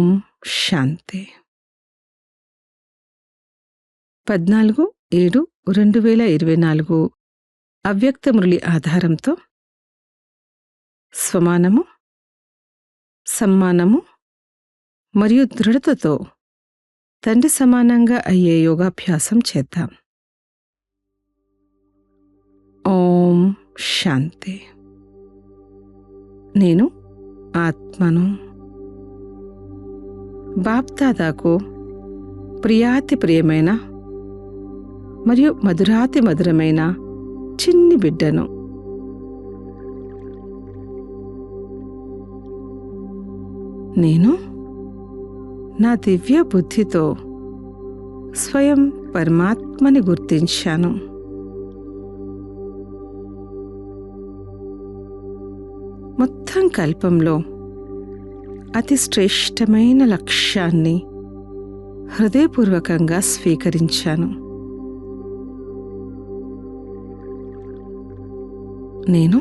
ఓం శాంతి. పద్నాలుగు ఏడు రెండు వేల ఇరవై నాలుగు అవ్యక్త మురళి ఆధారంతో స్వమానము సమ్మానము మరియు దృఢతతో తండ్రి సమానంగా అయ్యే యోగాభ్యాసం చేద్దాం. ఓం శాంతి. నేను ఆత్మను బాప్దాదాకు ప్రియాతి ప్రియమైన మరియు మధురాతి మధురమైన చిన్ని బిడ్డను. నేను నా దివ్య బుద్ధితో స్వయం పరమాత్మని గుర్తించాను. మొత్తం కల్పంలో అతి శ్రేష్టమైన లక్ష్యాన్ని హృదయపూర్వకంగా స్వీకరించాను. నేను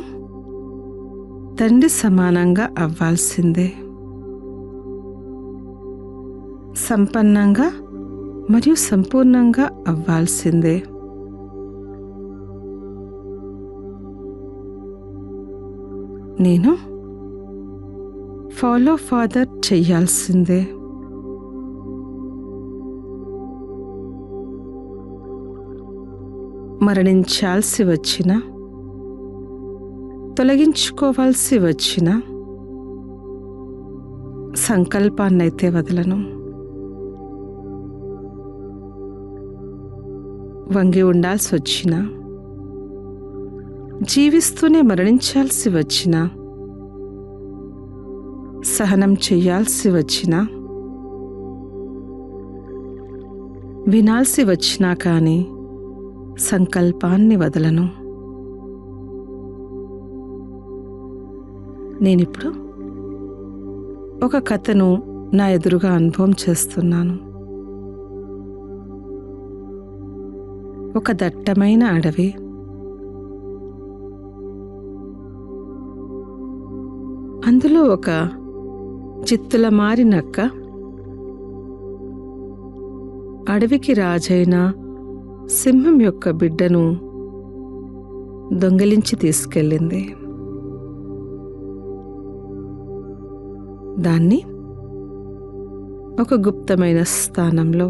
తండ్రి సమానంగా అవ్వాల్సిందే. సంపన్నంగా మరియు సంపూర్ణంగా అవ్వాల్సిందే. నేను ఫాలో ఫాదర్ చెయ్యాల్సిందే మరణించాల్సి వచ్చిన తొలగించుకోవాల్సి వచ్చిన సంకల్పాన్నైతే వదలను. వంగి ఉండాల్సి వచ్చిన జీవిస్తూనే మరణించాల్సి వచ్చినా సహనం చెయ్యాల్సి వచ్చినా వినాల్సి వచ్చినా కానీ సంకల్పాన్ని వదలను. నేనిప్పుడు ఒక కథను నా ఎదురుగా అనుభవం చేస్తున్నాను. ఒక దట్టమైన అడవి. అందులో ఒక చిత్తుల మారినక్క అడవికి రాజైన సింహం యొక్క బిడ్డను దొంగిలించి తీసుకెళ్ళింది. దాన్ని ఒక గుప్తమైన స్థానంలో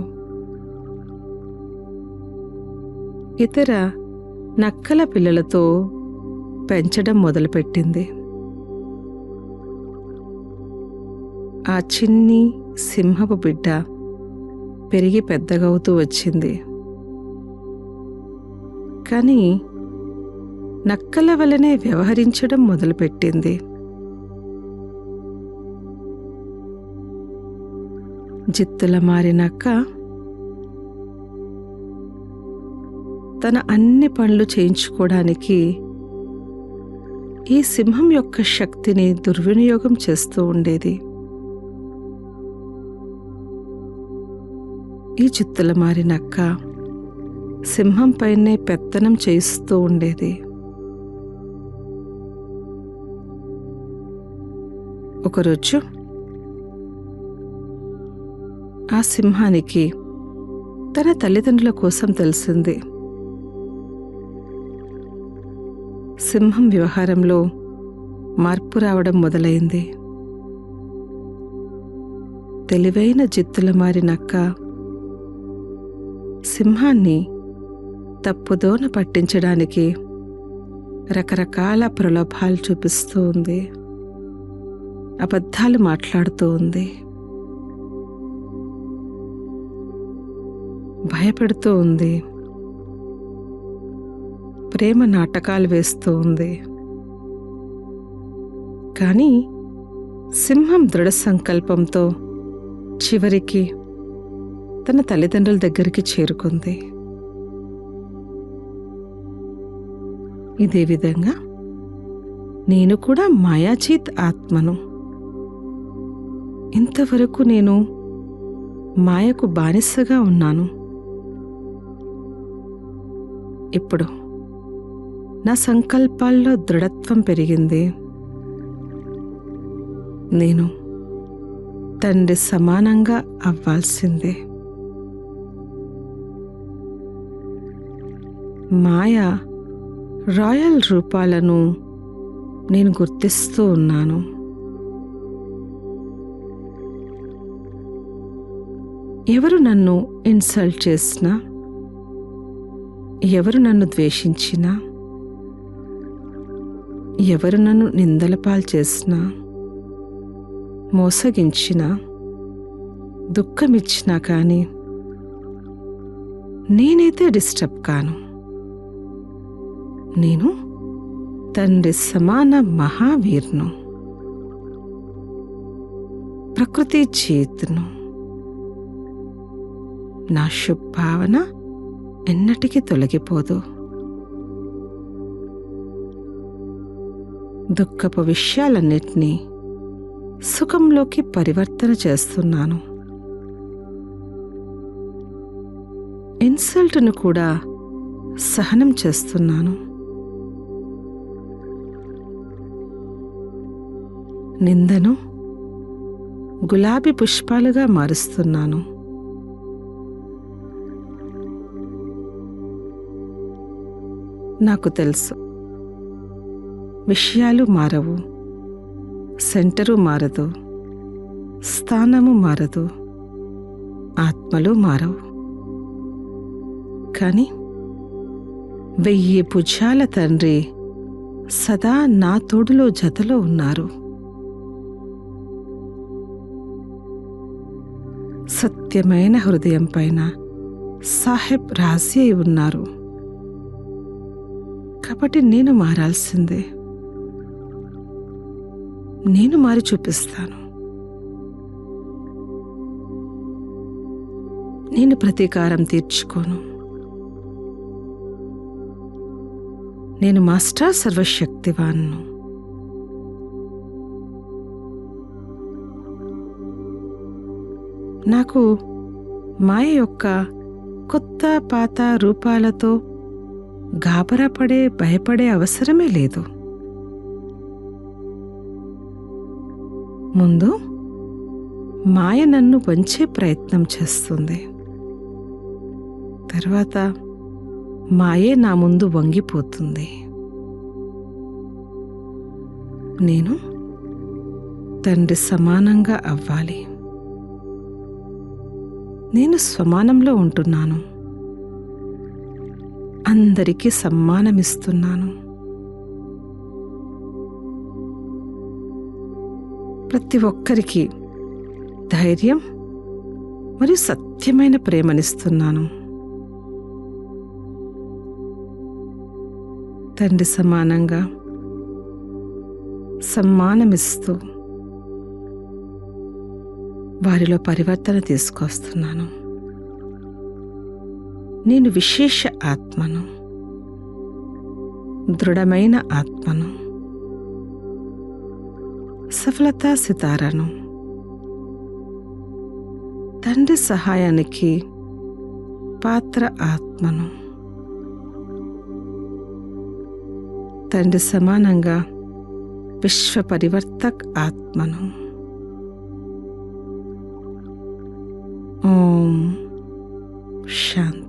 ఇతర నక్కల పిల్లలతో పెంచడం మొదలుపెట్టింది. ఆ చిన్ని సింహపు బిడ్డ పెరిగి పెద్దగవుతూ వచ్చింది. కానీ నక్కల వలనే వ్యవహరించడం మొదలుపెట్టింది. జిత్తుల మారినక్క తన అన్ని పనులు చేయించుకోవడానికి ఈ సింహం యొక్క శక్తిని దుర్వినియోగం చేస్తూ ఉండేది. ఈ చిత్తుల మారినక్క సింహం పైనే పెత్తనం చేయిస్తూ ఉండేది. ఒకరోజు ఆ సింహానికి తన తల్లిదండ్రుల కోసం తెలిసింది. సింహం వ్యవహారంలో మార్పు రావడం మొదలైంది. తెలివైన జిత్తుల మారినక్క సింహాన్ని తప్పుదోన పట్టించడానికి రకరకాల ప్రలోభాలు చూపిస్తూ ఉంది. అబద్ధాలు మాట్లాడుతూ ఉంది. భయపెడుతూ ఉంది. ప్రేమ నాటకాలు వేస్తూ ఉంది. కానీ సింహం దృఢ సంకల్పంతో చివరికి తన తల్లిదండ్రుల దగ్గరికి చేరుకుంది. ఇదే విధంగా నేను కూడా మాయాచీత్ ఆత్మను. ఇంతవరకు నేను మాయకు బానిసగా ఉన్నాను. ఇప్పుడు నా సంకల్పాల్లో దృఢత్వం పెరిగింది. నేను తండ్రి సమానంగా అవ్వాల్సిందే. మాయ రాయల్ రూపాలను నేను గుర్తిస్తూ ఉన్నాను. ఎవరు నన్ను ఇన్సల్ట్ చేసినా ఎవరు నన్ను ద్వేషించినా ఎవరు నన్ను నిందల పాలు చేసినా మోసగించినా దుఃఖమిచ్చినా కానీ నేనైతే డిస్టర్బ్ కాను. నేను తండ్రి సమాన మహావీర్ను ప్రకృతి చేతును. నా శుభావన ఎన్నటికీ తొలగిపోదు. దుఃఖపు విషయాలన్నిటినీ సుఖంలోకి పరివర్తన చేస్తున్నాను. ఇన్సల్ట్ను కూడా సహనం చేస్తున్నాను. నిందను గులాబీ పుష్పాలుగా మారుస్తున్నాను. నాకు తెలుసు. విషయాలు మారవు. సెంటరు మారదు. స్థానము మారదు. ఆత్మలు మారవు. కానీ వెయ్యి భుజాల తండ్రి సదా నా తోడులో జతలో ఉన్నారు. సత్యమైన హృదయం పైన సాహెబ్ రాజీ అయి ఉన్నారు. కాబట్టి నేను మారాల్సిందే. నేను మారి చూపిస్తాను. నేను ప్రతీకారం తీర్చుకోను. నేను మాస్టర్ సర్వశక్తివాన్ను. నాకు మాయ యొక్క కొత్త పాత రూపాలతో గాబరా పడే భయపడే అవసరమే లేదు. ముందు మాయ నన్ను వంచే ప్రయత్నం చేస్తుంది. తర్వాత మాయే నా ముందు వంగిపోతుంది. నేను తండ్రి సమానంగా అవ్వాలి. నేను స్వమానంలో ఉంటున్నాను. అందరికీ సమ్మానమిస్తున్నాను. ప్రతి ఒక్కరికి ధైర్యం మరియు సత్యమైన ప్రేమనిస్తున్నాను. తండ్రి సమానంగా సమ్మానమిస్తూ వారిలో పరివర్తన తీసుకొస్తున్నాను. నేను విశేష ఆత్మను దృఢమైన ఆత్మను సఫలతా సితారను తండ్రి సహాయానికి పాత్ర ఆత్మను తండ్రి సమానంగా విశ్వ పరివర్తక్ ఆత్మను. ఓం శాంతి